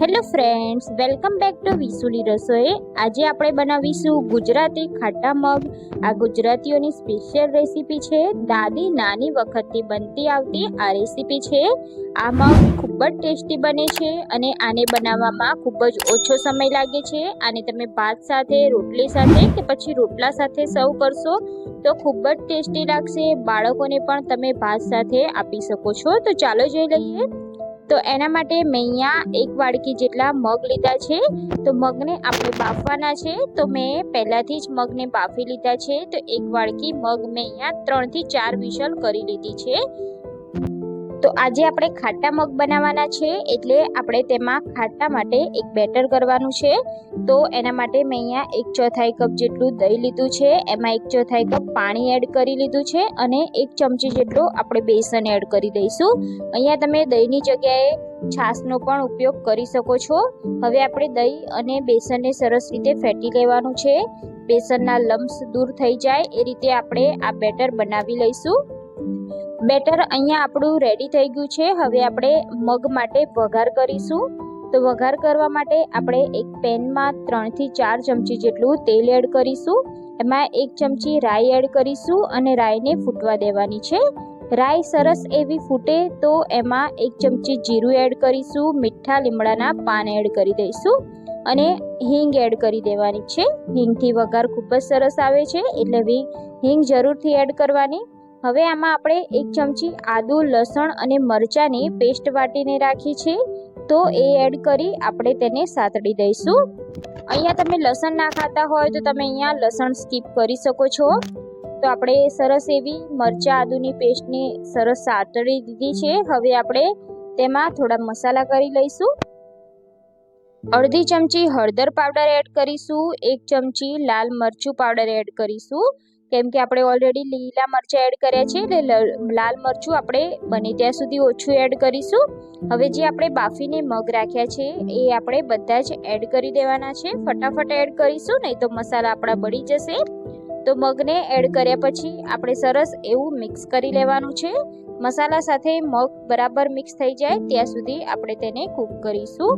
Hello friends welcome back to વિસુલી રસોઈ આજે આપણે બનાવીશું ગુજરાતી ખાટા મગ. આ ગુજરાતીઓની સ્પેશિયલ રેસીપી છે. દાદી નાની વખતથી બનતી આવતી આ રેસીપી છે. આ મગ ખૂબ જ ટેસ્ટી બને છે અને આને બનાવવામાં ખૂબ જ ઓછો સમય લાગે છે. આને તમે ભાત સાથે, રોટલી સાથે કે પછી રોટલા સાથે સર્વ કરશો તો ખૂબ જ ટેસ્ટી લાગશે. બાળકોને પણ તમે ભાત સાથે આપી શકો છો. તો ચાલો જોઈ લઈએ. તો એના માટે મેં અહીંયા એક વાડકી જેટલા મગ લીધા છે. તો મગને આપણે બાફવાના છે. તો મેં પહેલાંથી જ મગને બાફી લીધા છે. તો એક વાડકી મગ મેં અહીંયા ત્રણથી ચાર વિશલ કરી લીધી છે. તો આજે આપણે ખાટા મગ બનાવવાના છે એટલે આપણે તેમાં ખાટા માટે એક બેટર કરવાનું છે. તો એના માટે મેં અહીંયા એક ચોથાઈ કપ જેટલું દહીં લીધું છે. એમાં એક ચોથાઈ કપ પાણી એડ કરી લીધું છે અને એક ચમચી જેટલું આપણે બેસન એડ કરી દઈશું. અહીંયા તમે દહીંની જગ્યાએ છાશનો પણ ઉપયોગ કરી શકો છો. હવે આપણે દહીં અને બેસનને સરસ રીતે ફેટી લેવાનું છે. બેસનના લમ્સ દૂર થઈ જાય એ રીતે આપણે આ બેટર બનાવી લઈશું. બેટર અહીંયા આપણું રેડી થઈ ગયું છે. હવે આપણે મગ માટે વઘાર કરીશું. તો વઘાર કરવા માટે આપણે એક પેનમાં ત્રણથી ચાર ચમચી જેટલું તેલ એડ કરીશું. એમાં એક ચમચી રાઈ એડ કરીશું અને રાઈને ફૂટવા દેવાની છે. રાઈ સરસ એવી ફૂટે તો એમાં એક ચમચી જીરું એડ કરીશું. મીઠા લીમડાના પાન એડ કરી દઈશું. અને હિંગ એડ કરી દેવાની છે. હિંગથી વઘાર ખૂબ જ સરસ આવે છે. એટલે હિંગ જરૂરથી એડ કરવાની. હવે આમાં આપણે એક ચમચી આદુ, લસણ અને મરચાંની પેસ્ટ વાટીને રાખી છે. તો એ એડ કરી આપણે તેને સાતડી દઈશું. અહીંયા તમે લસણ ના ખાતા હોય તો તમે અહીંયા લસણ સ્કીપ કરી શકો છો. તો આપણે સરસ એવી મરચાં આદુની પેસ્ટને સરસ સાતડી દીધી છે. હવે આપણે તેમાં થોડા મસાલા કરી લઈશું. અડધી ચમચી હળદર પાવડર એડ કરીશું. એક ચમચી લાલ મરચું પાવડર એડ કરીશું. કેમ કે આપણે ઓલરેડી લીલા મરચાં એડ કર્યા છે એટલે લાલ મરચું આપણે બને ત્યાં સુધી ઓછું એડ કરીશું. હવે જે આપણે બાફીને મગ રાખ્યા છે એ આપણે બધા જ એડ કરી દેવાના છે. ફટાફટ એડ કરીશું, નહીં તો મસાલા આપણા બળી જશે. તો મગને એડ કર્યા પછી આપણે સરસ એવું મિક્સ કરી લેવાનું છે. મસાલા સાથે મગ બરાબર મિક્સ થઈ જાય, ત્યાં સુધી આપણે તેને કૂક કરીશું.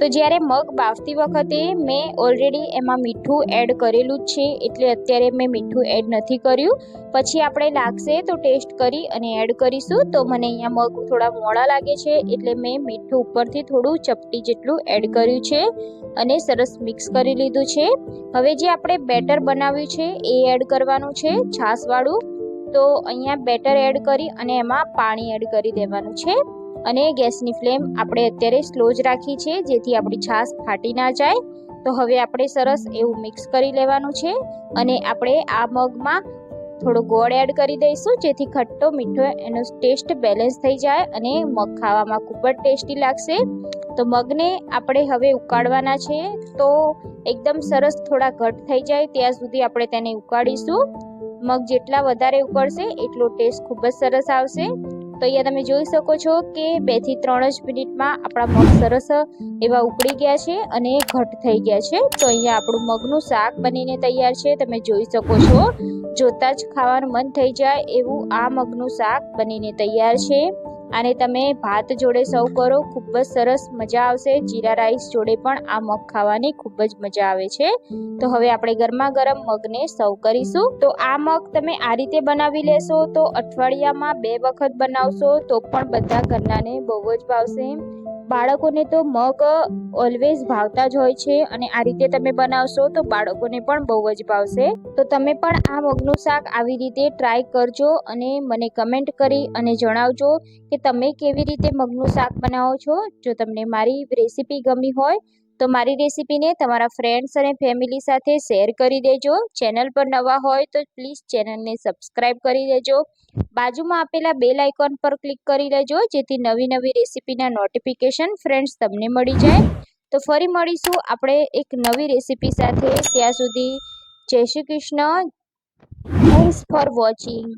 તો જ્યારે મગ બાફતી વખતે મેં ઓલરેડી એમાં મીઠું એડ કરેલું જ છે, એટલે અત્યારે મેં મીઠું એડ નથી કર્યું. પછી આપણે લાગશે તો ટેસ્ટ કરી અને એડ કરીશું. તો મને અહીંયા મગ થોડા મોડા લાગે છે, એટલે મેં મીઠું ઉપરથી થોડું ચપટી જેટલું એડ કર્યું છે અને સરસ મિક્સ કરી લીધું છે. હવે જે આપણે બેટર બનાવ્યું છે, એ એડ કરવાનું છે, છાશવાળું. તો અહીંયા બેટર એડ કરી અને એમાં પાણી એડ કરી દેવાનું છે. અને ગેસની ફ્લેમ આપણે અત્યારે સ્લો જ રાખી છે, જેથી આપણી છાશ ફાટી ના જાય. તો હવે આપણે સરસ એવું મિક્સ કરી લેવાનું છે અને આપણે આ મગમાં થોડો ગોળ એડ કરી દઈશું, જેથી ખટ્ટો મીઠો એનો ટેસ્ટ બેલેન્સ થઈ જાય અને મગ ખાવામાં ખૂબ જ ટેસ્ટી લાગશે. તો મગને આપણે હવે ઉકાળવાના છે, તો એકદમ સરસ થોડા ઘટ થઈ જાય ત્યાં સુધી આપણે તેને ઉકાળીશું. મગ જેટલા વધારે ઉકળશે, એટલો ટેસ્ટ ખૂબ જ સરસ આવશે. તો અહીંયા તમે જોઈ શકો છો કે બેથી ત્રણ જ મિનિટમાં આપણા મગ સરસ એવા ઉકળી ગયા છે અને ઘટ થઈ ગયા છે. તો અહીંયા આપણું મગનું શાક બનીને તૈયાર છે. તમે જોઈ શકો છો. જોતાં જ ખાવાનું મન થઈ જાય એવું આ મગનું શાક બનીને તૈયાર છે. અને તમે ભાત જોડે સર્વ કરો, ખૂબ જ સરસ મજા આવશે. જીરા રાઈસ જોડે પણ આ મગ ખાવાની ખૂબ જ મજા આવે છે. તો હવે આપણે ગરમા ગરમ મગને સર્વ કરીશું. તો આ મગ તમે આ રીતે બનાવી લેશો તો અઠવાડિયામાં બે વખત બનાવશો તો પણ બધા ઘરનાને બહુ જ ભાવશે. બાળકોને તો મગ ઓલવેઝ ભાવતા જ હોય છે અને આ રીતે તમે બનાવશો તો બાળકોને પણ બહુ જ ભાવશે. તો તમે પણ આ મગનું શાક આવી રીતે ટ્રાય કરજો અને મને કમેન્ટ કરી અને જણાવજો કે તમે કેવી રીતે મગનું શાક બનાવો છો. જો તમને મારી રેસીપી ગમી હોય તો મારી રેસીપીને તમારા ફ્રેન્ડ્સ અને ફેમિલી સાથે શેર કરી દેજો. ચેનલ પર નવા હોય તો પ્લીઝ ચેનલને સબસ્ક્રાઈબ કરી દેજો. બાજુમાં આપેલા બેલ આઇકોન પર ક્લિક કરી લેજો, જેથી નવી નવી રેસીપીના નોટિફિકેશન ફ્રેન્ડ્સ તમને મળી જાય. તો ફરી મળીશું આપણે એક નવી રેસીપી સાથે. ત્યાં સુધી જય Shri Krishna. Thanks for watching